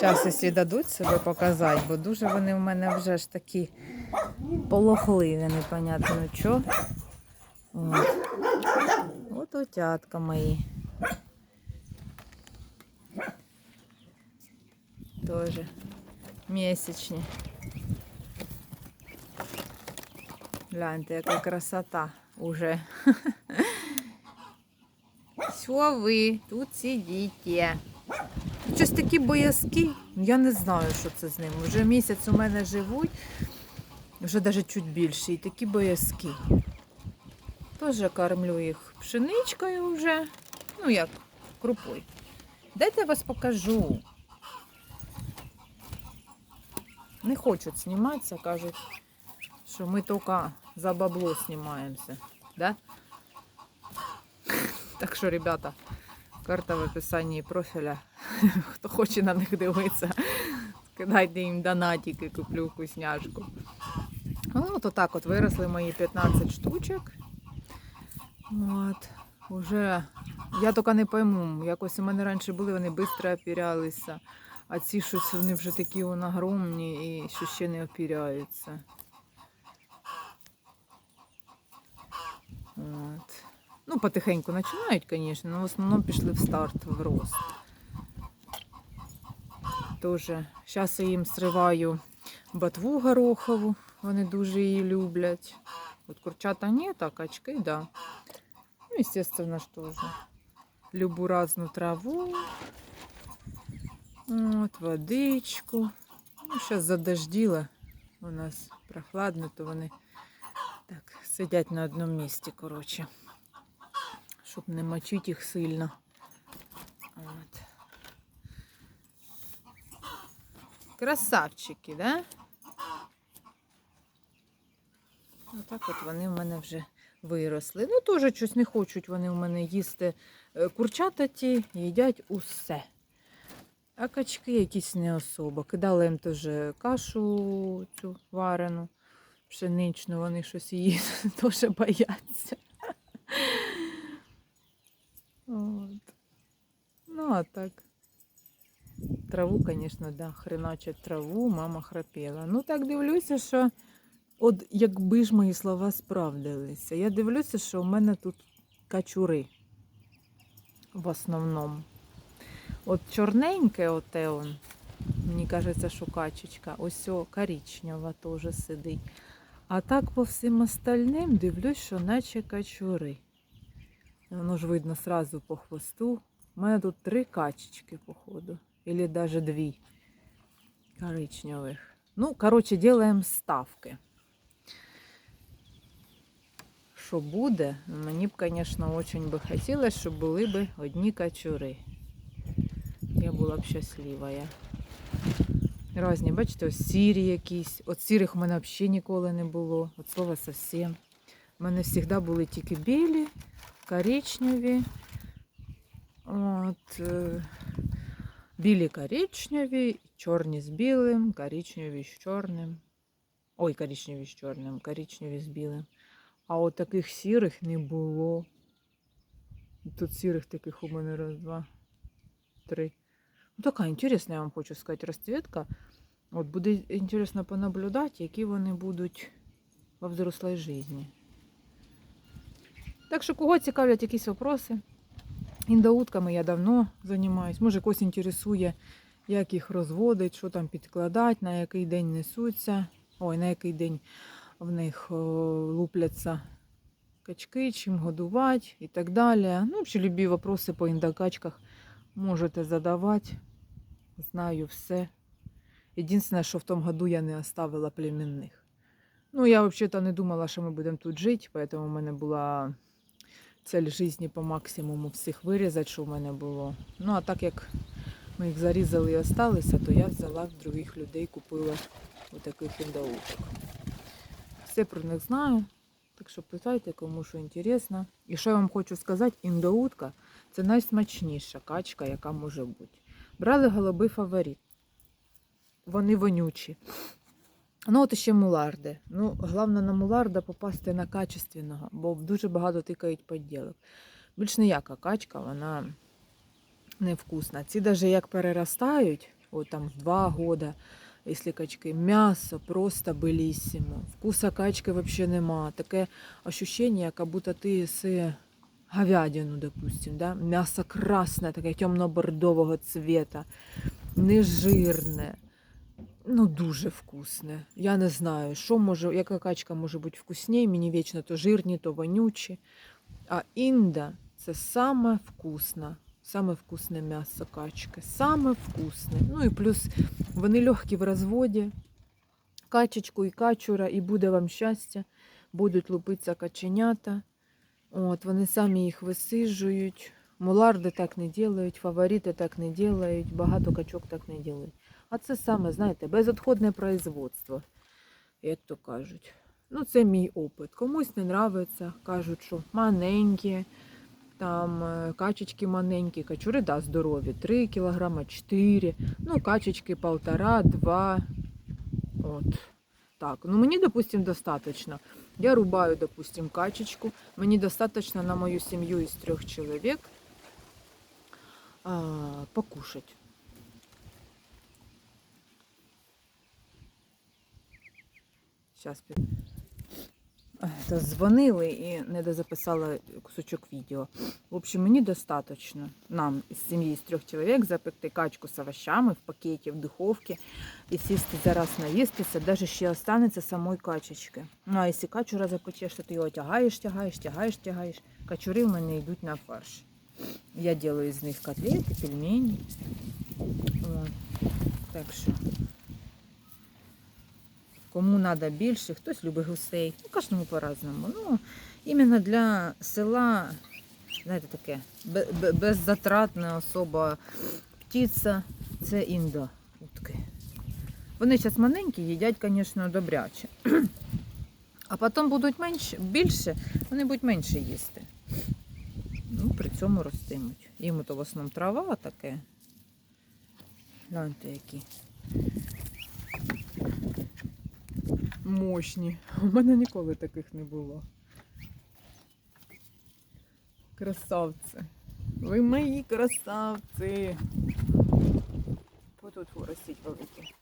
Зараз, якщо дадуть себе показати, бо дуже вони в мене вже ж такі полохливі, непонятно що. От. От утятка мої. Тоже місячні. Гляньте, яка красота уже. Що ви тут сидите? Щось такі боязки. Я не знаю, що це з ними. Вже місяць у мене живуть, вже навіть чуть більше, і такі боязки. Теж кормлю їх пшеничкою вже. Ну як, крупою. Дайте я вас покажу. Не хочуть зніматися, кажуть, що ми тільки за бабло знімаємося. Да? Так що, ребята, карта в описанні профіля. Хто хоче на них дивитися, скидайте їм донатики, куплю вкусняшку. Ну, от отак от виросли мої 15 штучок. От. Уже я тільки не пойму, якось у мене раніше були, вони швидко опірялися. А ці щось вони вже такі огромні і що ще не опіряються. От. Ну, потихеньку починають, звісно, але в основному пішли в старт, в рост. Тоже. Зараз я їм сриваю ботву горохову, вони дуже її люблять. От курчата ні, так, качки, так. Да. Ну, естественно, ж теж. Любу разну траву. От, водичку. Ну, зараз задожділо. У нас прохладно, то вони так сидять на одному місці, коротше. Щоб не мочити їх сильно. От. Красавчики, да? Отак от вони в мене вже виросли. Ну, теж щось не хочуть вони в мене їсти. Е, Курчата ті їдять усе. А качки якісь не особо. Кидала їм теж кашу цю варену, пшеничну, вони щось її теж бояться. От. Ну, а так. Траву, звісно, да, хреначать траву, мама храпела. Ну так дивлюся, що от якби ж мої слова справдилися. Я дивлюся, що в мене тут качури в основному. От чорненьке оте он, мені кажеться, що качечка, ось о, коричнева теж сидить. А так по всім остальним дивлюсь, що наче качури. Воно ж видно сразу по хвосту. У мене тут три качечки, походу. Или даже дві коричневих. Ну, коротше, делаем ставки. Що буде? Мені б, звісно, дуже би хотілося, щоб були б одні качури. Я була б щаслива. Разні, бачите, ось сірі якісь. От сірих у мене взагалі ніколи не було. От слова зовсім. У мене завжди були тільки білі, коричневі. От, е, білі коричневі, чорні з білим, коричневі з чорним. Ой, коричневі з чорним, коричневі з білим. А от таких сірих не було. Тут сірих таких у мене раз, два, три. Ну, така інтересна, я вам хочу сказати, розцвітка. От буде інтересно понаблюдати, які вони будуть во взрослій житті. Так що, кого цікавлять якісь вопроси, індоутками я давно займаюсь. Може, когось інтересує, як їх розводить, що там підкладати, на який день несуться. Ой, на який день в них лупляться качки, чим годувати і так далі. Ну, взагалі, любі вопроси по індокачках можете задавати. Знаю все. Єдине, що в тому году я не оставила племінних. Ну, я взагалі не думала, що ми будемо тут жити, тому в мене була цель житті по максимуму всіх вирізати, що в мене було. Ну, а так як ми їх зарізали і осталися, то я взяла в других людей, купила отаких індоуток. Все про них знаю. Так що питайте, кому що інтересно. І що я вам хочу сказати, індоутка це найсмачніша качка, яка може бути. Брали голуби фаворит. Вони вонючі. Ну, от ще муларди. Ну, головне на муларда попасти на качественного, бо дуже багато тикають поділок. Більш ніяка качка, вона невкусна. Ці навіть як переростають, от там в два года, якщо качки. М'ясо просто белісімо. Вкуса качки взагалі нема. Таке ощущення, як будто ти їси говядину, допустим, да? М'ясо красне, таке темно-бордового цвета, нежирне. Ну, дуже вкусне. Я не знаю, що може, яка качка може бути вкусніше. Мені вічно то жирні, то вонючі. А інда це саме вкусне, саме вкусне м'ясо качки. Саме вкусне. Ну і плюс вони легкі в розводі. Качечку і качура, і буде вам щастя. Будуть лупитися каченята. От, вони самі їх висиджують. Муларди так не ділають, фаворити так не ділають, багато качок так не ділають. А це саме, знаєте, безотходне производство, як то кажуть. Ну, це мій опит. Комусь не нравиться, кажуть, що маленькі, там е, качечки маленькі, качури, да, здорові, 3 кілограма, 4, ну, качечки полтора, 2. От. Так, ну мені, допустим, достаточно. Я рубаю, допустим, качечку. Мені достаточно на мою сім'ю із трьох чоловік а, покушать. Зараз під... Дзвонили і не дозаписала кусочок відео. В общем, мені достаточно нам з сім'ї з трьох чоловік запекти качку з овощами в пакеті, в духовці і сісти зараз наїстися, навіть ще останеться самої качечки. Ну, а якщо качура запечеш, то ти його тягаєш, тягаєш, тягаєш, тягаєш. Качури в мене йдуть на фарш. Я делаю з них котлети, пельмені. Так що. Кому треба більше, хтось любить гусей. Ну, кожному по-разному. Ну, іменно для села, знаєте, таке, бе- бе- беззатратна особа птиця це індо утки. Вони зараз маленькі, їдять, звісно, добряче. А потім будуть менше, більше, вони будуть менше їсти. Ну, при цьому ростимуть. Їм то в основному трава таке. Гляньте, які. Мощні. У мене ніколи таких не було. Красавці. Ви мої красавці. Отут ростіть великі.